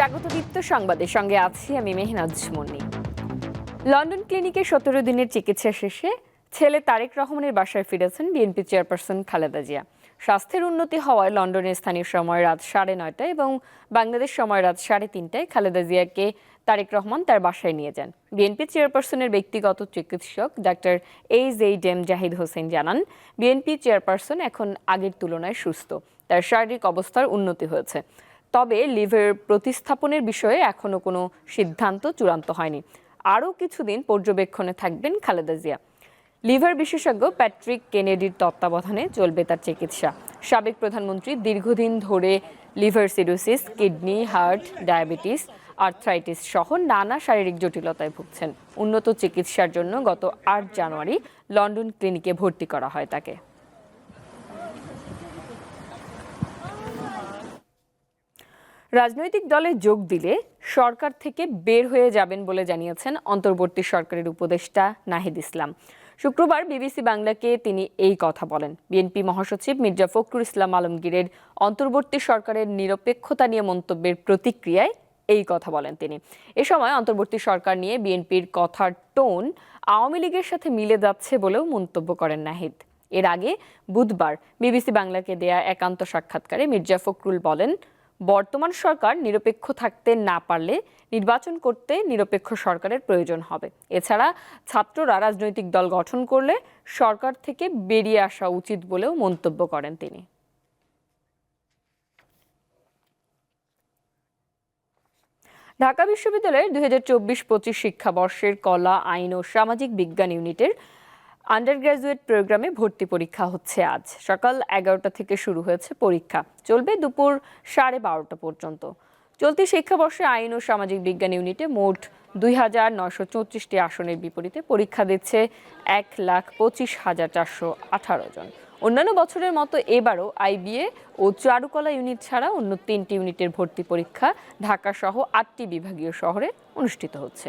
স্বাগত দীপ্ত সংবাদের সঙ্গে আছি আমি মেহনাজ মুন্নি। লন্ডন ক্লিনিকে সতেরো দিনের চিকিৎসা শেষে ছেলে তারেক রহমানের বাসায় ফিরেছেন বিএনপি চেয়ারপারসন খালেদা জিয়া। স্বাস্থ্যের উন্নতি হওয়ায় লন্ডনের স্থানীয় সময় রাত সাড়ে নয়টায় এবং বাংলাদেশ সময় রাত সাড়ে তিনটায় খালেদা জিয়াকে তারেক রহমান তার বাসায় নিয়ে যান। বিএনপি চেয়ারপারসনের ব্যক্তিগত চিকিৎসক doctor H H M Zahid Hossain জানান, বিএনপি চেয়ারপারসন এখন আগের তুলনায় সুস্থ। তার শারীরিক অবস্থার উন্নতি হয়েছে। তবে লিভার প্রতিস্থাপনের বিষয়ে এখনও কোনো সিদ্ধান্ত চূড়ান্ত হয়নি। আরও কিছুদিন পর্যবেক্ষণে থাকবেন খালেদা জিয়া। লিভার বিশেষজ্ঞ প্যাট্রিক কেনেডির তত্ত্বাবধানে চলবে তার চিকিৎসা। সাবেক প্রধানমন্ত্রী দীর্ঘদিন ধরে liver cirrhosis, kidney, heart, diabetes, arthritis সহ নানা শারীরিক জটিলতায় ভুগছেন। উন্নত চিকিৎসার জন্য গত আট জানুয়ারি লন্ডন ক্লিনিকে ভর্তি করা হয় তাকে। রাজনৈতিক দলে যোগ দিলে সরকার থেকে বের হয়ে যাবেন বলে জানিয়েছেন অন্তর্বর্তী সরকারের উপদেষ্টা নাহিদ ইসলাম। শুক্রবার বিবিসি বাংলাকে তিনি এই কথা বলেন। বিএনপি মহাসচিব মির্জা ফখরুল ইসলাম আলমগীরের অন্তর্বর্তী সরকারের নিরপেক্ষতা নিয়ে মন্তব্যের প্রতিক্রিয়ায় এই কথা বলেন তিনি। এ সময় অন্তর্বর্তী সরকার নিয়ে বিএনপির কথার টোন আওয়ামী লীগের সাথে মিলে যাচ্ছে বলেও মন্তব্য করেন নাহিদ। এর আগে বুধবার বিবিসি বাংলাকে দেয়া একান্ত সাক্ষাৎকারে মির্জা ফখরুল বলেন বর্তমান সরকার নিরপেক্ষ থাকতে না পারলে নির্বাচন করতে নিরপেক্ষ সরকারের প্রয়োজন হবে। এছাড়া ছাত্ররা রাজনৈতিক দল গঠন করলে সরকার থেকে বেরিয়ে আসা উচিত বলেও মন্তব্য করেন তিনি। ঢাকা বিশ্ববিদ্যালয়ের দুই হাজার চব্বিশ পঁচিশ শিক্ষাবর্ষের কলা, আইন ও সামাজিক বিজ্ঞান ইউনিটের আন্ডার গ্রাজুয়েট প্রোগ্রামে ভর্তি পরীক্ষা হচ্ছে আজ। সকাল এগারোটা থেকে শুরু হয়েছে পরীক্ষা। চলবে দুপুর সাড়ে বারোটা পর্যন্ত। চলতি শিক্ষাবর্ষে আইন ও সামাজিক বিজ্ঞান ইউনিটে মোট দুই হাজার নশো চৌত্রিশটি আসনের বিপরীতে পরীক্ষা দিচ্ছে এক লাখ পঁচিশ হাজার চারশো আঠারো জন। অন্যান্য বছরের মতো এবারও আইবিএ ও চারুকলা ইউনিট ছাড়া অন্য তিনটি ইউনিটের ভর্তি পরীক্ষা ঢাকা সহ আটটি বিভাগীয় শহরে অনুষ্ঠিত হচ্ছে।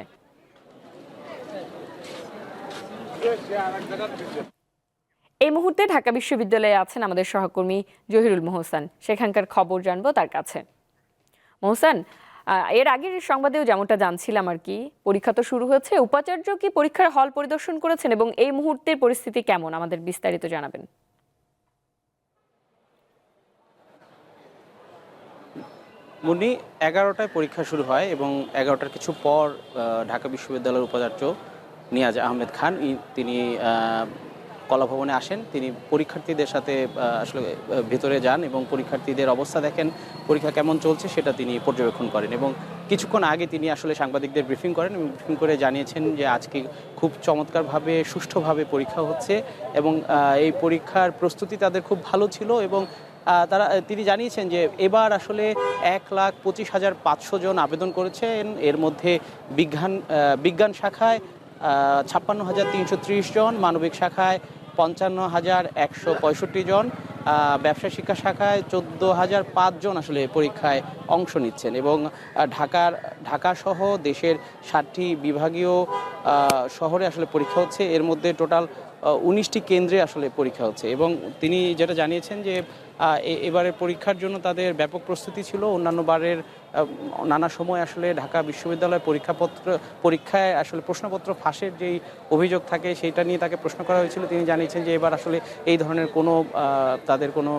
এই মুহূর্তে ঢাকা বিশ্ববিদ্যালয়ে আছেন আমাদের সহকর্মী জহিরুল মোহসান। সেখানকার খবর জানব তার কাছে। মোহসান এর আগের সংবাদেও যেমনটা জানছিলাম আর কি, পরীক্ষা তো শুরু হয়েছে। উপাচার্য কি পরীক্ষার হল পরিদর্শন করেছেন এবং এই মুহূর্তের পরিস্থিতি কেমন? আমাদের বিস্তারিত জানাবেন। মুন্নি, এগারোটায় পরীক্ষা শুরু হয় এবং এগারোটার কিছু পর ঢাকা বিশ্ববিদ্যালয়ের উপাচার্য নিয়াজ আহমেদ খান তিনি কলাভবনে আসেন। তিনি পরীক্ষার্থীদের সাথে আসলে ভেতরে যান এবং পরীক্ষার্থীদের অবস্থা দেখেন, পরীক্ষা কেমন চলছে সেটা তিনি পর্যবেক্ষণ করেন এবং কিছুক্ষণ আগে তিনি আসলে সাংবাদিকদের ব্রিফিং করেন এবং ব্রিফিং করে জানিয়েছেন যে আজকে খুব চমৎকারভাবে, সুষ্ঠুভাবে পরীক্ষা হচ্ছে এবং এই পরীক্ষার প্রস্তুতি তাদের খুব ভালো ছিল এবং তারা তিনি জানিয়েছেন যে এবার আসলে এক লাখ পঁচিশ হাজার পাঁচশো জন আবেদন করেছেন। এর মধ্যে বিজ্ঞান বিজ্ঞান শাখায় ছাপ্পান্ন হাজার তিনশো ত্রিশ জন, মানবিক শাখায় পঞ্চান্ন হাজার একশো পঁয়ষট্টি জন ব্যবসা শিক্ষা শাখায় চোদ্দ হাজার পাঁচজন আসলে পরীক্ষায় অংশ নিচ্ছেন এবং ঢাকার, ঢাকা সহ দেশের ষাটটি বিভাগীয় শহরে আসলে পরীক্ষা হচ্ছে। এর মধ্যে টোটাল উনিশটি কেন্দ্রে আসলে পরীক্ষা হচ্ছে এবং তিনি যেটা জানিয়েছেন যে এবারের পরীক্ষার জন্য তাদের ব্যাপক প্রস্তুতি ছিল। অন্যান্য বারের নানা সময় আসলে ঢাকা বিশ্ববিদ্যালয় পরীক্ষাপত্র, পরীক্ষায় আসলে প্রশ্নপত্র ফাঁসের যেই অভিযোগ থাকে সেইটা নিয়ে তাকে প্রশ্ন করা হয়েছিল। তিনি জানিয়েছেন যে এবার আসলে এই ধরনের কোনো তাদের কোনো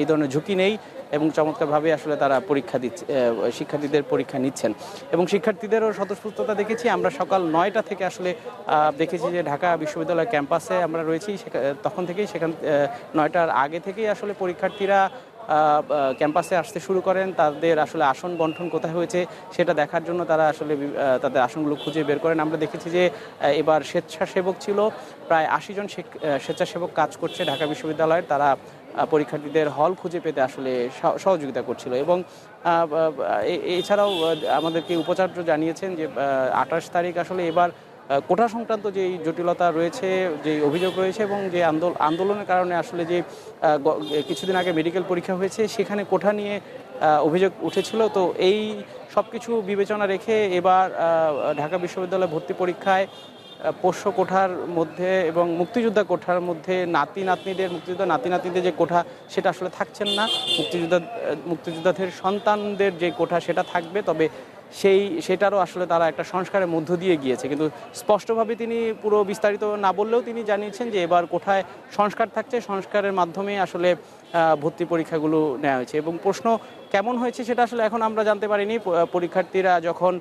এই ধরনের ঝুঁকি নেই এবং চমৎকারভাবে আসলে তারা পরীক্ষা দিচ্ছে শিক্ষার্থীদের পরীক্ষা নিচ্ছেন। এবং শিক্ষার্থীদেরও স্বতঃস্ফূর্ততা দেখেছি। আমরা সকাল নয়টা থেকে আসলে দেখেছি যে ঢাকা বিশ্ববিদ্যালয় ক্যাম্পাসে আমরা রয়েছি তখন থেকেই সেখান নয়টার আগে থেকেই আসলে পরীক্ষার্থীরা ক্যাম্পাসে আসতে শুরু করেন, তাদের আসলে আসন বন্টন কোথায় হয়েছে সেটা দেখার জন্য তারা আসলে তাদের আসনগুলো খুঁজে বের করেন। আমরা দেখেছি যে এবার স্বেচ্ছাসেবক ছিল, প্রায় আশি জন স্বেচ্ছাসেবক কাজ করছে ঢাকা বিশ্ববিদ্যালয়ের। তারা পরীক্ষার্থীদের হল খুঁজে পেতে আসলে সহ- সহযোগিতা করছিল এবং এছাড়াও আমাদেরকে উপাচার্য জানিয়েছেন যে আঠাশ তারিখ আসলে এবার কোটা সংক্রান্ত যে জটিলতা রয়েছে যে অভিযোগ রয়েছে এবং যে আন্দোলন আন্দোলনের কারণে আসলে যে কিছুদিন আগে মেডিকেল পরীক্ষা হয়েছে, সেখানে কোঠা নিয়ে অভিযোগ উঠেছিল। তো এই সব কিছু বিবেচনা রেখে এবার ঢাকা বিশ্ববিদ্যালয় ভর্তি পরীক্ষায় পোষ্য কোঠার মধ্যে এবং মুক্তিযোদ্ধা কোঠার মধ্যে নাতি নাতনিদের, মুক্তিযোদ্ধা নাতি নাতনিদের যে কোঠা, সেটা আসলে থাকছেন না। মুক্তিযোদ্ধা, মুক্তিযোদ্ধাদের সন্তানদের যে কোঠা, সেটা থাকবে। তবে সেই, সেটারও আসলে তারা একটা সংস্কারের মধ্য দিয়ে গিয়েছে। কিন্তু স্পষ্টভাবে তিনি পুরো বিস্তারিত না বললেও তিনি জানিয়েছেন যে এবার কোঠায় সংস্কার থাকছে, সংস্কারের মাধ্যমে আসলে ভর্তি পরীক্ষাগুলো নেওয়া হয়েছে। এবং প্রশ্ন কেমন হয়েছে সেটা আসলে এখন আমরা জানতে পারিনি। পরীক্ষার্থীরা যখন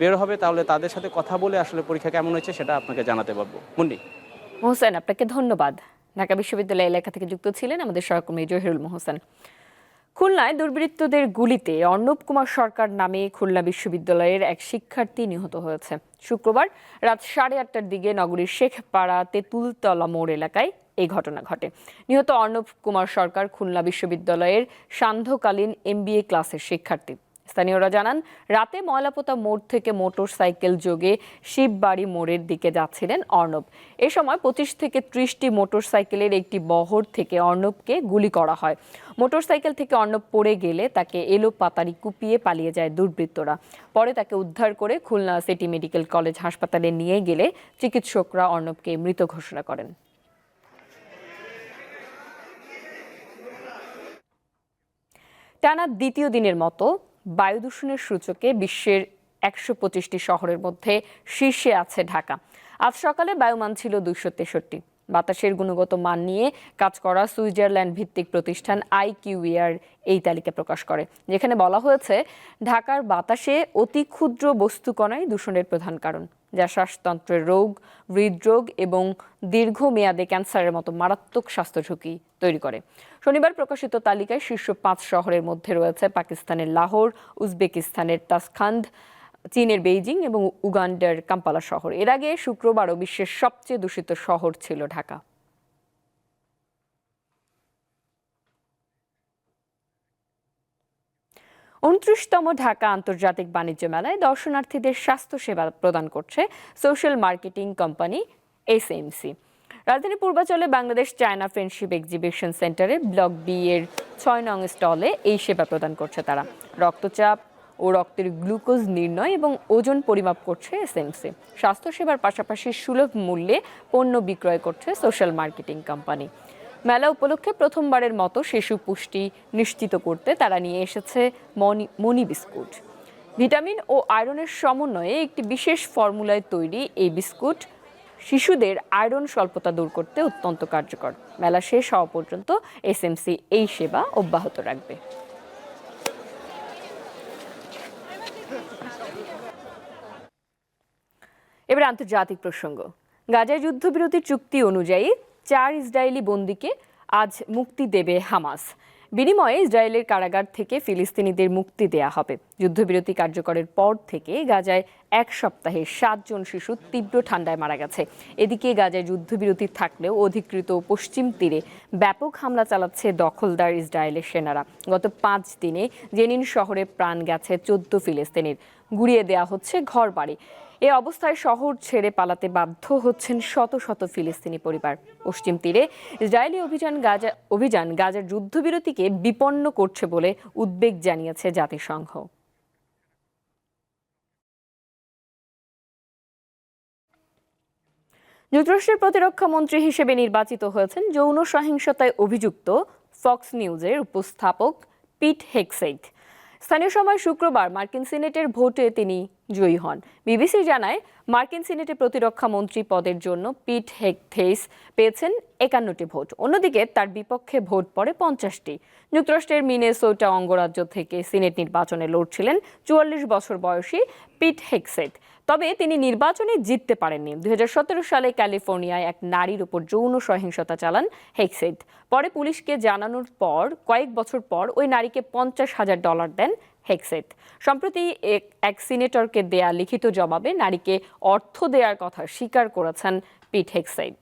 বের হবে তাহলে তাদের সাথে কথা বলে আসলে পরীক্ষা কেমন হয়েছে সেটা আপনাকে জানাতে পারব। মুন্ডি মোহসেন, আপনাকে ধন্যবাদ। ঢাকা বিশ্ববিদ্যালয় এলাকা থেকে যুক্ত ছিলেন আমাদের সহকর্মী জহিরুল মোহসেন। খুলনায় দুর্বৃত্তদের গুলিতে অর্ণব কুমার সরকার নামে খুলনা বিশ্ববিদ্যালয়ের এক শিক্ষার্থী নিহত হয়েছে। শুক্রবার রাত সাড়ে আটটার দিকে নগরীর শেখপাড়া তেঁতুলতলা মোড় এলাকায় এই ঘটনা ঘটে। নিহত অর্ণব কুমার সরকার খুলনা বিশ্ববিদ্যালয়ের সান্ধ্যকালীন এমবিএ ক্লাসের শিক্ষার্থী। স্থানীয়রা জানান, রাতে ময়লাপোতা মোড় থেকে মোটর সাইকেল যোগে শিববাড়ি মোড়ের দিকে যাচ্ছিলেন অর্ণব। এ সময় পঁচিশ থেকে ত্রিশটি মোটর সাইকেলের একটি বহর থেকে অর্ণবকে গুলি করা হয়। মোটর সাইকেল থেকে অর্ণব পড়ে গেলে তাকে এলো পাতারি কুপিয়ে পালিয়ে যায় দুর্বৃত্তরা। পরে তাকে উদ্ধার করে খুলনা সিটি মেডিকেল কলেজ হাসপাতালে নিয়ে গেলে চিকিৎসকরা অর্ণবকে মৃত ঘোষণা করেন। টানা দ্বিতীয় দিনের মতো বায়ু দূষণের সূচকে বিশ্বের একশো পঁচিশটি শহরের মধ্যে শীর্ষে আছে ঢাকা। আজ সকালে বায়ুমান ছিল দুইশো তেষট্টি। বাতাসের গুণগত মান নিয়ে কাজ করা সুইজারল্যান্ড ভিত্তিক প্রতিষ্ঠান আই আইকিউইআর এই তালিকা প্রকাশ করে, যেখানে বলা হয়েছে, ঢাকার বাতাসে অতি ক্ষুদ্র বস্তুকণাই দূষণের প্রধান কারণ। যা শ্বাসতন্ত্রের রোগ, হৃদরোগ এবং দীর্ঘমেয়াদে ক্যান্সারের মতো মারাত্মক স্বাস্থ্য ঝুঁকি তৈরি করে। শনিবার প্রকাশিত তালিকায় শীর্ষ পাঁচ শহরের মধ্যে রয়েছে পাকিস্তানের লাহোর, উজবেকিস্তানের তাসখান্দ, চীনের বেইজিং এবং উগান্ডার কাম্পালা শহর। এর আগে শুক্রবারও বিশ্বের সবচেয়ে দূষিত শহর ছিল ঢাকা। উনত্রিশতম ঢাকা আন্তর্জাতিক বাণিজ্য মেলায় দর্শনার্থীদের স্বাস্থ্য সেবা প্রদান করছে সোশ্যাল মার্কেটিং কোম্পানি এসএমসি রাজধানী পূর্বাচলে বাংলাদেশ চায়না ফ্রেন্ডশিপ এক্সিবিশন সেন্টারে ব্লক বি এর ছয় নং স্টলে এই সেবা প্রদান করছে তারা। রক্তচাপ ও রক্তের গ্লুকোজ নির্ণয় এবং ওজন পরিমাপ করছে এসএমসি স্বাস্থ্যসেবার পাশাপাশি সুলভ মূল্যে পণ্য বিক্রয় করছে সোশ্যাল মার্কেটিং কোম্পানি। মেলা উপলক্ষে প্রথমবারের মতো শিশু পুষ্টি নিশ্চিত করতে তারা নিয়ে এসেছে মনি বিস্কুট। ভিটামিন ও আয়রনের সমন্বয়ে একটি বিশেষ ফর্মুলায় তৈরি এই বিস্কুট শিশুদের আয়রন স্বল্পতা দূর করতে অত্যন্ত কার্যকর। মেলা শেষ হওয়া পর্যন্ত এসএমসি এই সেবা অব্যাহত রাখবে। এবার আন্তর্জাতিক প্রসঙ্গ। গাজায় যুদ্ধবিরতি চুক্তি অনুযায়ী চার ইসরায়েলি বন্দীকে আজ মুক্তি দেবে হামাস। বিনিময়ে ইসরায়েলের কারাগার থেকে ফিলিস্তিনিদের মুক্তি দেয়া হবে। যুদ্ধবিরতি কার্যকরের পর থেকে গাজায় এক সপ্তাহে সাতজন শিশু তীব্র ঠান্ডায় মারা গেছে। এদিকে গাজায় যুদ্ধবিরতি থাকলেও অধিকৃত পশ্চিম তীরে ব্যাপক হামলা চালাচ্ছে দখলদার ইসরায়েলের সেনারা। গত পাঁচ দিনে জেনিন শহরে প্রাণ গেছে চোদ্দ ফিলিস্তিনির। গুড়িয়ে দেয়া হচ্ছে ঘরবাড়ি। এ অবস্থায় শহর ছেড়ে পালাতে বাধ্য হচ্ছেন শত শত ফিলিস্তিনি পরিবার। পশ্চিম তীরে ইসরায়েলি অভিযান গাজা, অভিযান গাজার যুদ্ধবিরতিকে বিপন্ন করছে বলে উদ্বেগ জানিয়েছে জাতিসংঘ। যুক্তরাষ্ট্রের প্রতিরক্ষা মন্ত্রী হিসেবে নির্বাচিত হয়েছেন যৌন সহিংসতায় অভিযুক্ত ফক্স নিউজের উপস্থাপক পিট হেকসেইট স্থানীয় সময় শুক্রবার মার্কিন সিনেটের ভোটে তিনি জয়ী হন। বিবিসি জানায়, মার্কিন সিনেটে প্রতিরক্ষা মন্ত্রী পদের জন্য পিট হেকথেইস পেয়েছেন একান্নটি ভোট। অন্যদিকে তার বিপক্ষে ভোট পড়ে পঞ্চাশটি। যুক্তরাষ্ট্রের মিনেসোটা অঙ্গরাজ্য থেকে সিনেট নির্বাচনে লড়ছিলেন চুয়াল্লিশ বছর বয়সী পিট হেকসেট তবে তিনি নির্বাচনে জিততে পারেননি। দুই হাজার সতেরো সালে ক্যালিফোর্নিয়ায় এক নারীর উপর যৌন সহিংসতা চালান হেক্সেড পরে পুলিশকে জানানোর পর, কয়েক বছর পর ওই নারীকে পঞ্চাশ হাজার ডলার দেন হেক্সেট সম্প্রতি এক সিনেটরকে দেয়া লিখিত জবাবে নারীকে অর্থ দেওয়ার কথা স্বীকার করেছেন পিট হেকসেট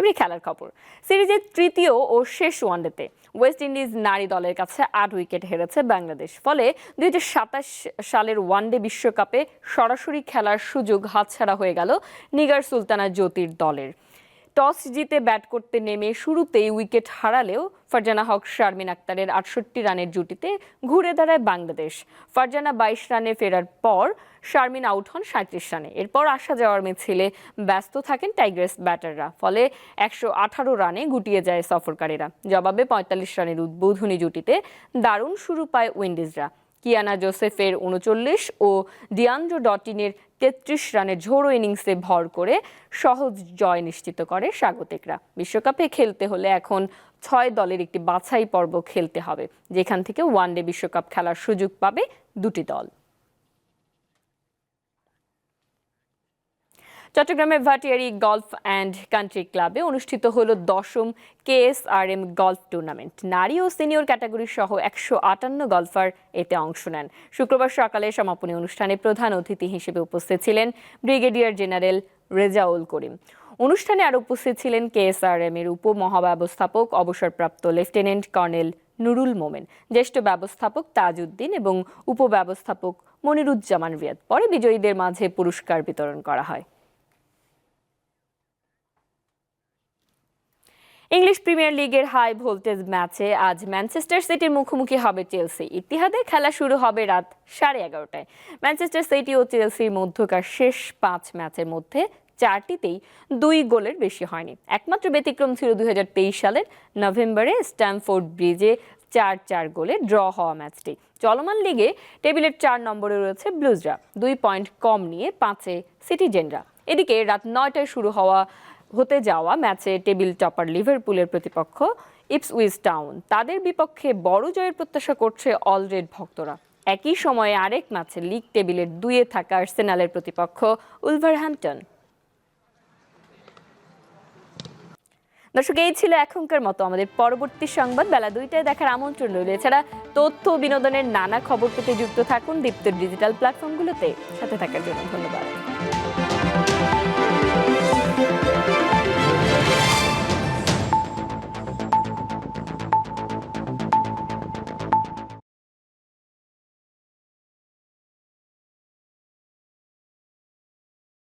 এবারে খেলার খবর সিরিজের তৃতীয় ও শেষ ওয়ানডেতে ওয়েস্ট ইন্ডিজ নারী দলের কাছে আট উইকেট হেরেছে বাংলাদেশ। ফলে দুই হাজার সাতাশ সালের ওয়ানডে বিশ্বকাপে সরাসরি খেলার সুযোগ হাতছাড়া হয়ে গেল নিগার সুলতানা জ্যোতির দলের। টস জিতে ব্যাট করতে নেমে শুরুতেই উইকেট হারালেও ফারজানা হক শারমিন আক্তারের আটষট্টি রানের জুটিতে ঘুরে দাঁড়ায় বাংলাদেশ। ফারজানা বাইশ রানে ফেরার পর শারমিন আউট হন সাঁত্রিশ রানে। এরপর আসা যাওয়ার মিছিলে ব্যস্ত থাকেন টাইগার্স ব্যাটাররা, ফলে একশো আঠারো রানে গুটিয়ে যায় সফরকারীরা। জবাবে পঁয়তাল্লিশ রানের উদ্বোধনী জুটিতে দারুণ শুরু পায় উইন্ডিজরা। কিয়ানা জোসেফের উনচল্লিশ ও ডিয়ান্ড্রো ডটিনের তেত্রিশ রানের ঝোড়ো ইনিংসে ভর করে সহজ জয় নিশ্চিত করে স্বাগতিকরা। বিশ্বকাপে খেলতে হলে এখন ছয় দলের একটি বাছাই পর্ব খেলতে হবে, যেখান থেকে ওয়ানডে বিশ্বকাপ খেলার সুযোগ পাবে দুটি দল। চট্টগ্রামের ভাটিয়ারি গলফ অ্যান্ড কান্ট্রি ক্লাবে অনুষ্ঠিত হলো দশম কেএসআরএম গলফ টুর্নামেন্ট। নারী ও সিনিয়র ক্যাটাগরি সহ একশো আটান্ন গলফার এতে অংশ নেন। শুক্রবার সকালে সমাপনী অনুষ্ঠানে প্রধান অতিথি হিসেবে উপস্থিত ছিলেন ব্রিগেডিয়ার জেনারেল রেজাউল করিম। অনুষ্ঠানে আরও উপস্থিত ছিলেন কেএসআরএম এর উপমহাব্যবস্থাপক, অবসরপ্রাপ্ত লেফটেন্যান্ট কর্নেল নুরুল মোমেন, জ্যেষ্ঠ ব্যবস্থাপক তাজউদ্দিন এবং উপব্যবস্থাপক মনিরুজ্জামান রিয়াদ। পরে বিজয়ীদের মাঝে পুরস্কার বিতরণ করা হয়। ইংলিশ প্রিমিয়ার লিগের হাই ভোল্টেজ ম্যাচে আজ ম্যানচেস্টার সিটির মুখোমুখি হবে চেলসি। ইতিহাদে খেলা শুরু হবে রাত সাড়ে এগারোটায়। ম্যানচেস্টার সিটি ও চেলসির মধ্যকার শেষ পাঁচ ম্যাচের মধ্যে চারটিতেই দুই গোলের বেশি হয়নি। একমাত্র ব্যতিক্রম ছিল দুই হাজার তেইশ সালের নভেম্বরে স্ট্যামফোর্ড ব্রিজে চার চার গোলে ড্র হওয়া ম্যাচটি। চলমান লিগে টেবিলের চার নম্বরে রয়েছে ব্লুজরা। দুই পয়েন্ট কম নিয়ে পাঁচে সিটিজেনরা। এদিকে রাত নয়টায় শুরু হওয়া হতে যাওয়া ম্যাচে টেবিল টপার লিভারপুলের প্রতিপক্ষ ইপসউইচ টাউন। তাদের বিপক্ষে বড় জয়ের প্রত্যাশা করছে অলরেড ভক্তরা। একই সময়ে আরেক ম্যাচে লিগ টেবিলের দুইয়ে থাকা আর্সেনালের প্রতিপক্ষ উলভারহ্যাম্পটন। দর্শক, এই ছিল এখনকার মতো আমাদের পরবর্তী সংবাদ। বেলা দুইটায় দেখার আমন্ত্রণ রইল। এছাড়া তথ্য বিনোদনের নানা খবর পেতে যুক্ত থাকুন দীপ্ত ডিজিটাল প্ল্যাটফর্মগুলোতে। সাথে থাকার জন্য ধন্যবাদ।